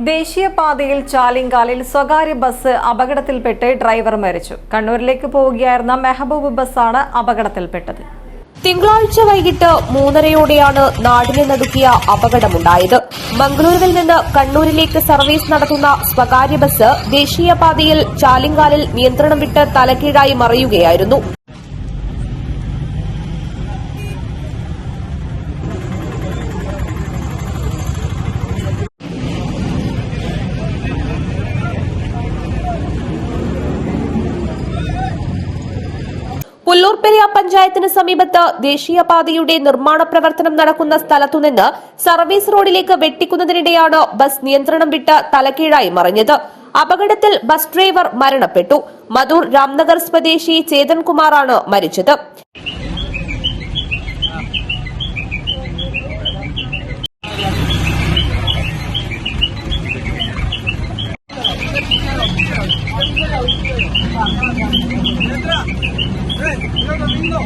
ദേശീയപാതയിൽ ചാലിങ്കാലിൽ സ്വകാര്യ ബസ് അപകടത്തിൽപ്പെട്ട് ഡ്രൈവർ മരിച്ചു. കണ്ണൂരിലേക്ക് പോവുകയായിരുന്ന മെഹബൂബ് ബസ്സാണ് അപകടത്തിൽപ്പെട്ടത്. തിങ്കളാഴ്ച വൈകിട്ട് മൂന്നരയോടെയാണ് നാടിനെ നടുക്കിയ അപകടമുണ്ടായത്. മംഗളൂരുവിൽ നിന്ന് കണ്ണൂരിലേക്ക് സർവീസ് നടത്തുന്ന സ്വകാര്യ ബസ് ദേശീയപാതയിൽ ചാലിങ്കാലിൽ നിയന്ത്രണം വിട്ട് തലക്കീഴായി മറിയുകയായിരുന്നു. പുല്ലൂർപ്പെരിയ പഞ്ചായത്തിന് സമീപത്ത് ദേശീയപാതയുടെ നിർമ്മാണ പ്രവർത്തനം നടക്കുന്ന സ്ഥലത്തുനിന്ന് സർവീസ് റോഡിലേക്ക് വെട്ടിക്കുന്നതിനിടെയാണ് ബസ് നിയന്ത്രണം വിട്ട് തലക്കീഴായി മറിഞ്ഞത്. അപകടത്തിൽ ബസ് ഡ്രൈവർ മരണപ്പെട്ടു. മധൂർ രാംനഗർ സ്വദേശി ചേതൻ കുമാറാണ് മരിച്ചത്.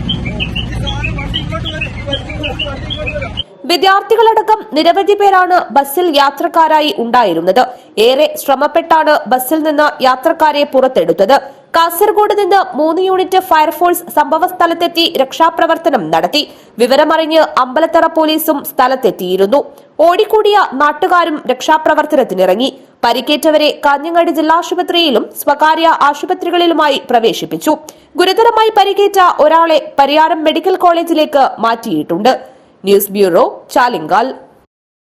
വണ്ടി ഇങ്ങോട്ട് വരും. വണ്ടി ഇങ്ങോട്ട് വരും. വിദ്യാർത്ഥികളടക്കം നിരവധി പേരാണ് ബസ്സിൽ യാത്രക്കാരായി ഉണ്ടായിരുന്നത്. ഏറെ ശ്രമപ്പെട്ടാണ് ബസ്സിൽ നിന്ന് യാത്രക്കാരെ പുറത്തെടുത്തത്. കാസർഗോഡ് നിന്ന് മൂന്ന് യൂണിറ്റ് ഫയർഫോഴ്സ് സംഭവസ്ഥലത്തെത്തി രക്ഷാപ്രവർത്തനം നടത്തി. വിവരമറിഞ്ഞ് അമ്പലത്തറ പോലീസും സ്ഥലത്തെത്തിയിരുന്നു. ഓടിക്കൂടിയ നാട്ടുകാരും രക്ഷാപ്രവർത്തനത്തിനിറങ്ങി. പരിക്കേറ്റവരെ ജില്ലാ ആശുപത്രിയിലും സ്വകാര്യ ആശുപത്രികളിലുമായി പ്രവേശിപ്പിച്ചു. ഗുരുതരമായി പരിക്കേറ്റ ഒരാളെ പരിയാരം മെഡിക്കൽ കോളേജിലേക്ക് മാറ്റിയിട്ടുണ്ട്. News bureau Chalingal